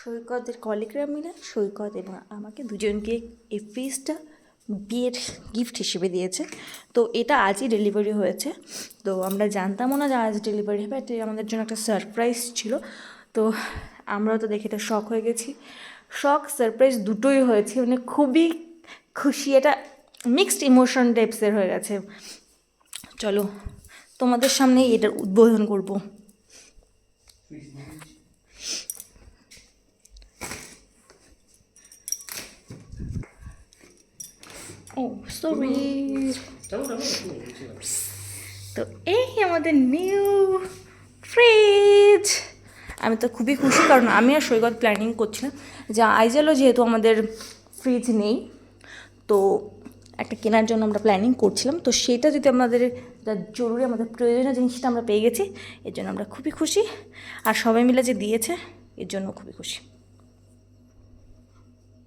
সৈকতের কলিগরা মিলে সৈকত এবং আমাকে দুজনকে এই ফ্রিজটা বিয়ের গিফট হিসেবে দিয়েছে। তো এটা আজই ডেলিভারি হয়েছে। তো আমরা জানতামও না যে আজ ডেলিভারি হবে। এটা আমাদের জন্য একটা সারপ্রাইজ ছিল। তো আমরাও তো দেখে এটা শখ হয়ে গেছি। শখ সারপ্রাইজ দুটোই হয়েছে। মানে খুবই খুশি। এটা মিক্সড ইমোশন টাইপসের হয়ে গেছে। চলো তোমাদের সামনেই এটার উদ্বোধন করব। ও সরি তো এই আমাদের নিউ ফ্রিজ আমি তো খুবই খুশি, কারণ আমি আর সৈকত প্ল্যানিং করছিলাম যে আইজেলও যেহেতু আমাদের ফ্রিজ নেই, তো একটা কেনার জন্য আমরা প্ল্যানিং করছিলাম। তো সেটা যদি আমাদের, যা জরুরি আমাদের প্রয়োজনীয় জিনিসটা আমরা পেয়ে গেছি, এর জন্য আমরা খুবই খুশি। আর সবাই মিলে যে দিয়েছে, এর জন্য খুবই খুশি।